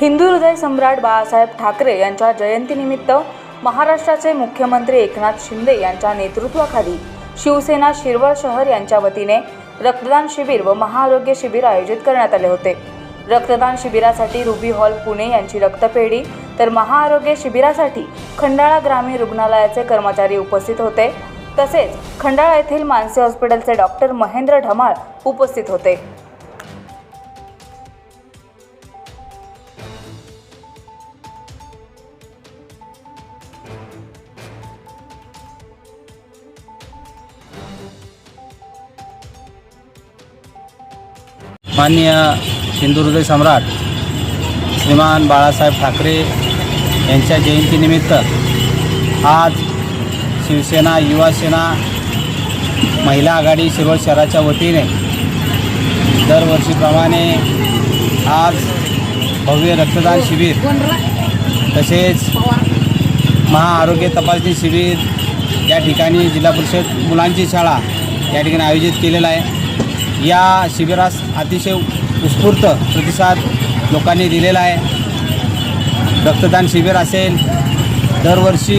हिंदू हृदय सम्राट बाळासाहेब ठाकरे यांच्या जयंतीनिमित्त महाराष्ट्राचे मुख्यमंत्री एकनाथ शिंदे यांच्या नेतृत्वाखाली शिवसेना शिरवळ शहर यांच्या वतीने रक्तदान शिबिर व महाआरोग्य शिबिर आयोजित करण्यात आले होते. रक्तदान शिबिरासाठी रुबी हॉल पुणे यांची रक्तपेढी तर महाआरोग्य शिबिरासाठी खंडाळा ग्रामीण रुग्णालयाचे कर्मचारी उपस्थित होते. तसेच खंडाळा येथील मानसी हॉस्पिटलचे डॉक्टर महेंद्र ढमाळ उपस्थित होते. माननीय सिंधुदुर्ग सम्राट श्रीमान बाळासाहेब ठाकरे यांच्या जयंतीनिमित्त आज शिवसेना युवासेना महिला आघाडी शिरोळ शहराच्या वतीने दरवर्षीप्रमाणे आज भव्य रक्तदान शिबिर तसेच महाआरोग्य तपासणी शिबिर या ठिकाणी जिल्हा परिषद मुलांची शाळा या ठिकाणी आयोजित केलेला आहे. या शिबिरास अतिशय उत्स्फूर्त प्रतिसाद लोकांनी दिलेला आहे. रक्तदान शिबिर असेल दरवर्षी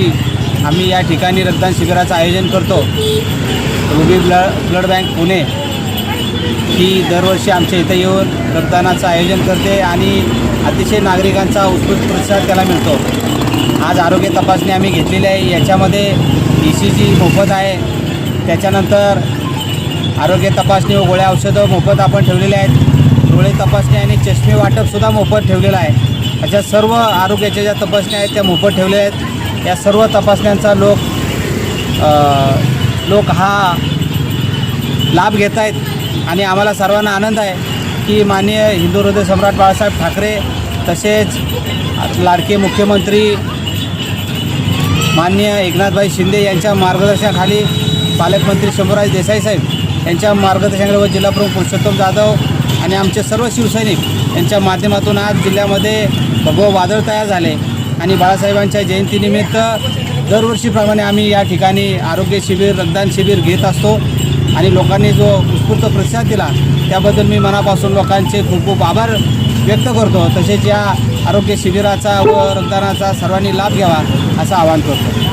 आम्ही या ठिकाणी रक्तदान शिबिराचं आयोजन करतो. Ruby blood blood bank Pune ही दरवर्षी आमच्या इथं येऊन रक्तदानाचं आयोजन करते आणि अतिशय नागरिकांचा उत्स्फूर्त प्रतिसाद त्याला मिळतो. आज आरोग्य तपासणी आम्ही घेतलेली आहे. याच्यामध्ये ई सी जी मोफत आहे. त्याच्यानंतर आरोग्य तपासणी व गोळ्या औषधं मोफत आपण ठेवलेले आहेत. डोळे तपासणी आणि चष्मे वाटपसुद्धा मोफत ठेवलेलं आहे. अशा सर्व आरोग्याच्या ज्या तपासण्या आहेत त्या मोफत ठेवलेल्या आहेत. या सर्व तपासण्यांचा लोक लोक हा लाभ घेत आहेत. आणि आम्हाला सर्वांना आनंद आहे की माननीय हिंदू हृदय सम्राट बाळासाहेब ठाकरे तसेच लाडके मुख्यमंत्री माननीय एकनाथभाई शिंदे यांच्या मार्गदर्शनाखाली पालकमंत्री शंभूराज देसाई साहेब यांच्या मार्गदर्शनाकडे व जिल्हाप्रमुख पुरुषोत्तम जाधव आणि आमचे सर्व शिवसैनिक यांच्या माध्यमातून आज जिल्ह्यामध्ये भगवं वादळ तयार झाले. आणि बाळासाहेबांच्या जयंतीनिमित्त दरवर्षीप्रमाणे आम्ही या ठिकाणी आरोग्य शिबिर रक्तदान शिबिर घेत असतो. आणि लोकांनी जो उत्स्फूर्त प्रतिसाद दिला त्याबद्दल मी मनापासून लोकांचे खूप खूप आभार व्यक्त करतो. तसेच या आरोग्य शिबिराचा व रक्तदानाचा सर्वांनी लाभ घ्यावा असं आवाहन करतो.